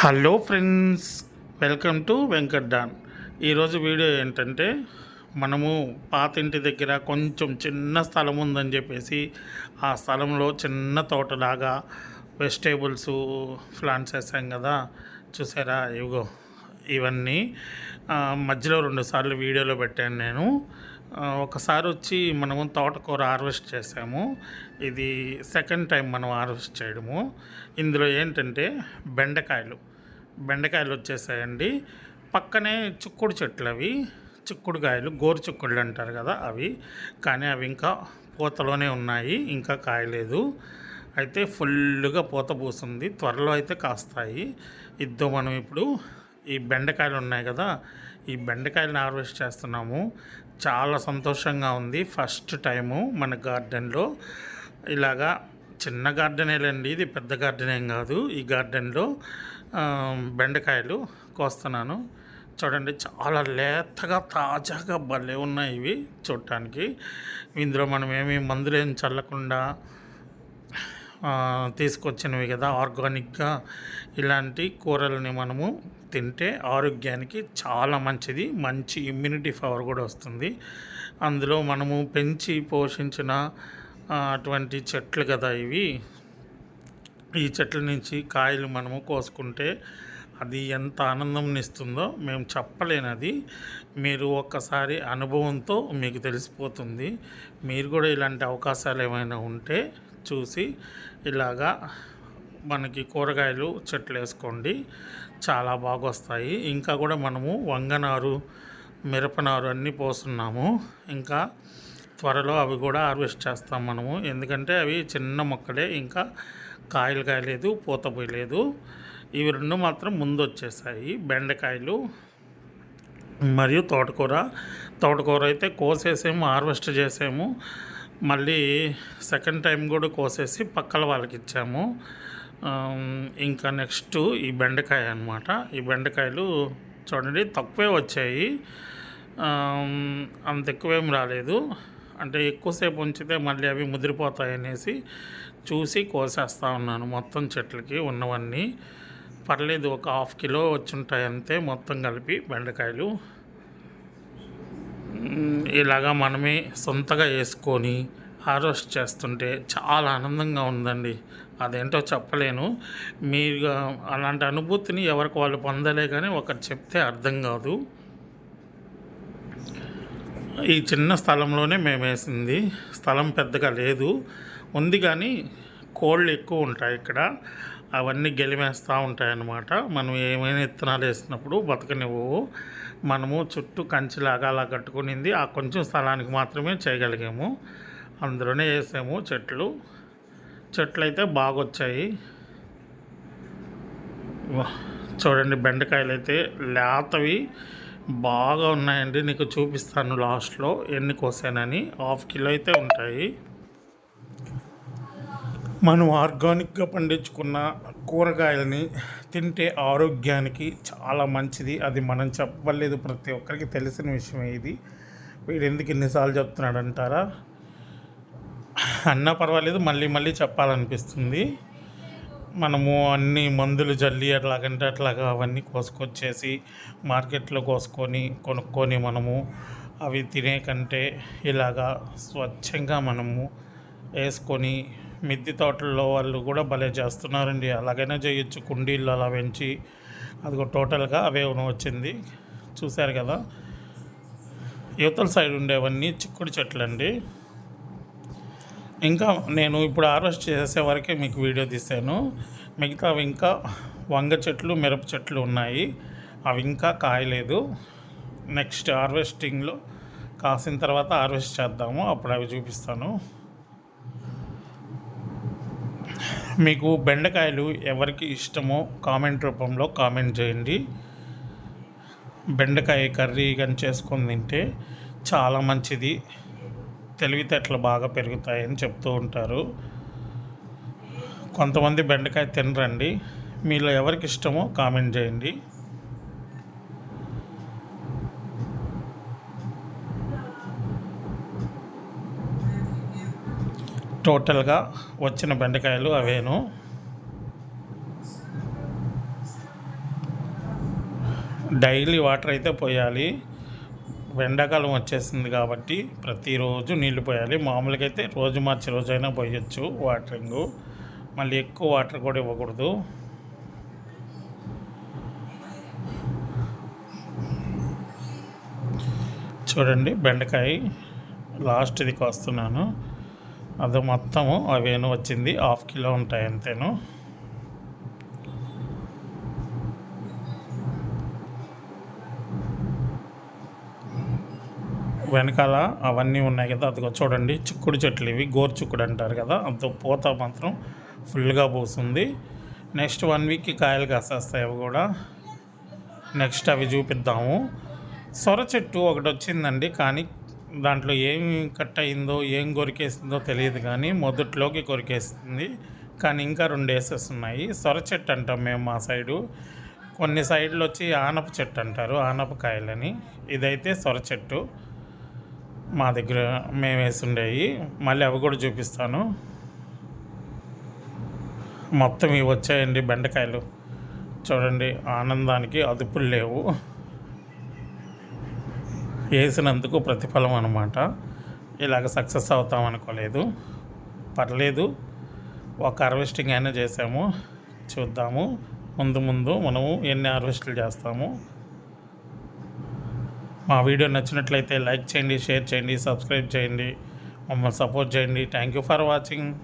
Hello friends welcome to Venkat don ఈరోజు video ఏంటంటే మనము పాత ఇంటి దగ్గర కొంచెం చిన్న స్థలం ఉందని చెప్పేసి ఆ స్థలంలో చిన్న తోటలాగా వెజిటేబుల్స్ ప్లాంట్స్ వేసాం కదా. చూసారా? ఇవిగో ఇవన్నీ. మధ్యలో రెండుసార్లు వీడియోలో పెట్టాను నేను. ఒకసారి వచ్చి మనము తోటకూర హార్వెస్ట్ చేసాము. ఇది సెకండ్ టైం మనం హార్వెస్ట్ చేయడము. ఇందులో ఏంటంటే బెండకాయలు. బెండకాయలు వచ్చేసాయండి. పక్కనే చిక్కుడు చెట్లు అవి. చిక్కుడుకాయలు గోరు చిక్కుళ్ళు అంటారు కదా అవి. కానీ అవి ఇంకా పూతలోనే ఉన్నాయి. ఇంకా కాయలేదు. అయితే ఫుల్గా పూత పూసింది. త్వరలో అయితే కాస్తాయి. ఇద్దో మనం ఇప్పుడు ఈ బెండకాయలు ఉన్నాయి కదా ఈ బెండకాయలను హార్వెస్ట్ చేస్తున్నాము. చాలా సంతోషంగా ఉంది. ఫస్ట్ టైము మన గార్డెన్లో ఇలాగా చిన్న గార్డెనేలండి. ఇది పెద్ద గార్డెన్ ఏం కాదు. ఈ గార్డెన్లో బెండకాయలు కోస్తున్నాను. చూడండి చాలా లేతగా తాజాగా భలే ఉన్నాయి ఇవి చూడటానికి ఇందులో మనం ఏమి మందులేం చల్లకుండా తీసుకొచ్చినవి కదా ఆర్గానిక్గా ఇలాంటి కూరలని మనము తింటే ఆరోగ్యానికి చాలా మంచిది మంచి ఇమ్యూనిటీ పవర్ కూడా వస్తుంది. అందులో మనము పెంచి పోషించిన అటువంటి చెట్లు కదా ఇవి. ఈ చెట్ల నుంచి కాయలు మనము కోసుకుంటే అది ఎంత ఆనందంనిస్తుందో మేము చెప్పలేనది. మీరు ఒక్కసారి అనుభవంతో మీకు తెలిసిపోతుంది. మీరు కూడా ఇలాంటి అవకాశాలు ఏమైనా ఉంటే చూసి ఇలాగా మనకి కూరగాయలు చెట్లు వేసుకోండి. చాలా బాగా వస్తాయి ఇంకా కూడా మనము వంగనారు మిరపనారు అన్నీ పోస్తున్నాము ఇంకా త్వరలో అవి కూడా హార్వెస్ట్ చేస్తాం మనము. ఎందుకంటే అవి చిన్న మొక్కలే. ఇంకా కాయలు కాయలేదు పూత పోయలేదు. ఇవి రెండు మాత్రం ముందు వచ్చేసాయి బెండకాయలు మరియు తోటకూర. తోటకూర అయితే కోసేసాము హార్వెస్ట్ చేసాము. మళ్ళీ సెకండ్ టైం కూడా కోసేసి పక్కల వాళ్ళకి ఇచ్చాము ఇంకా నెక్స్ట్ ఈ బెండకాయ అన్నమాట. ఈ బెండకాయలు చూడండి తక్కువే వచ్చాయి. అంత ఎక్కువేం రాలేదు. అంటే ఎక్కువసేపు ఉంచితే మళ్ళీ అవి ముదిరిపోతాయి అనేసి చూసి కోసేస్తా ఉన్నాను మొత్తం చెట్లకి ఉన్నవన్నీ. పర్లేదు ఒక హాఫ్ కిలో వచ్చుంటాయి అంతే మొత్తం కలిపి బెండకాయలు. ఇలాగా మనమే సొంతగా వేసుకొని హార్వెస్ట్ చేస్తుంటే చాలా ఆనందంగా ఉందండి. అదేంటో చెప్పలేను. మీరు అలాంటి అనుభూతిని ఎవరికి వాళ్ళు పొందలే కానీ ఒకరు చెప్తే అర్థం కాదు. ఈ చిన్న స్థలంలోనే మేము వేసింది స్థలం పెద్దగా లేదు. ఉంది కానీ కోళ్ళు ఎక్కువ ఉంటాయి ఇక్కడ. అవన్నీ గెలిమేస్తూ ఉంటాయి అన్నమాట మనం ఏమైనా విత్తనాలు వేసినప్పుడు బతకనివ్వవు మనము చుట్టూ కంచిలాగా అలా కట్టుకునింది. ఆ కొంచెం స్థలానికి మాత్రమే చేయగలిగాము. అందులోనే వేసాము చెట్లు. చెట్లు అయితే బాగా వచ్చాయి చూడండి బెండకాయలు అయితే లేతవి. బాగా ఉన్నాయండి. నీకు చూపిస్తాను లాస్ట్లో ఎన్ని కోసానని. హాఫ్ కిలో అయితే ఉంటాయి. మనం ఆర్గానిక్గా పండించుకున్న కూరగాయలని తింటే ఆరోగ్యానికి చాలా మంచిది. అది మనం చెప్పలేదు ప్రతి ఒక్కరికి తెలిసిన విషయమే ఇది. వీడు ఎందుకు ఇన్నిసార్లు చెప్తున్నాడు అంటారా అన్నా పర్వాలేదు మళ్ళీ మళ్ళీ చెప్పాలనిపిస్తుంది. మనము అన్ని మందులు జల్లి అట్లాగంటే అట్లాగా అవన్నీ కోసుకొచ్చేసి మార్కెట్లో కోసుకొని కొనుక్కొని మనము అవి తినే కంటే ఇలాగా స్వచ్ఛంగా మనము వేసుకొని మిద్దె తోటల్లో వాళ్ళు కూడా భలే చేస్తున్నారండి. అలాగైనా చేయొచ్చు. కుండీళ్ళు అలా పెంచి అదిగో టోటల్గా అవే వచ్చింది. చూశారు కదా? యువతల సైడ్ ఉండేవన్నీ చిక్కుడు చెట్లు అండి ఇంకా నేను ఇప్పుడు హార్వెస్ట్ చేసే వరకే మీకు వీడియో తీశాను. మిగతా ఇంకా వంగ చెట్లు మిరప చెట్లు ఉన్నాయి. అవి ఇంకా కాయలేదు. నెక్స్ట్ హార్వెస్టింగ్లో కాసిన తర్వాత హార్వెస్ట్ చేద్దాము. అప్పుడు అవి చూపిస్తాను. మీకు బెండకాయలు ఎవరికి ఇష్టమో కామెంట్ రూపంలో కామెంట్ చేయండి. బెండకాయ కర్రీ కానీ చేసుకొని తింటే చాలా మంచిది. తెలివితేటలు బాగా పెరుగుతాయని చెప్తూ ఉంటారు. కొంతమంది బెండకాయ తినరండి. మీలో ఎవరికి ఇష్టమో కామెంట్ చేయండి. టోటల్గా వచ్చిన బెండకాయలు అవేను. డైలీ వాటర్ అయితే పోయాలి. ఎండాకాలం వచ్చేసింది కాబట్టి ప్రతిరోజు నీళ్ళు పోయాలి. మామూలుగా అయితే రోజు మార్చి రోజైనా పోయొచ్చు వాటరింగ్. మళ్ళీ ఎక్కువ వాటర్ కూడా ఇవ్వకూడదు. చూడండి బెండకాయ లాస్ట్ ఇది కోస్తున్నాను. అది మొత్తము అవేను వచ్చింది. హాఫ్ కిలో ఉంటాయి అంతేను. వెనకాల అవన్నీ ఉన్నాయి కదా అదిగో చూడండి. చిక్కుడు చెట్లు ఇవి గోరు చిక్కుడు అంటారు కదా అంత పూత మాత్రం ఫుల్గా పోస్తుంది. నెక్స్ట్ వన్ వీక్కి కాయలు కాసేస్తాయి అవి కూడా. నెక్స్ట్ అవి చూపిద్దాము. సొర చెట్టు ఒకటి వచ్చిందండి కానీ దాంట్లో ఏం కట్ అయిందో ఏం కొరికేసిందో తెలియదు కానీ మొదట్లోకి కొరికేసింది. కానీ ఇంకా రెండు వేసెస్ ఉన్నాయి. సొర చెట్టు అంటాం మేము మా సైడు. కొన్ని సైడ్లు వచ్చి ఆనప చెట్టు అంటారు ఆనపకాయలని ఇదైతే సొర చెట్టు. మా దగ్గర మేము వేసుండేవి మళ్ళీ అవి కూడా చూపిస్తాను. మొత్తం ఇవి వచ్చాయండి బెండకాయలు. చూడండి ఆనందానికి అదుపులు లేవు. వేసినందుకు ప్రతిఫలం అనమాట ఇలాగ సక్సెస్ అవుతాం అనుకోలేదు. పర్లేదు. ఒక హార్వెస్టింగ్ అయినా చేసాము. చూద్దాము. ముందు ముందు మనము ఎన్ని హార్వెస్ట్లు చేస్తాము. మా వీడియో నచ్చినట్లయితే లైక్ చేయండి షేర్ చేయండి సబ్స్క్రైబ్ చేయండి. మమ్మల్ని సపోర్ట్ చేయండి. Thank you for watching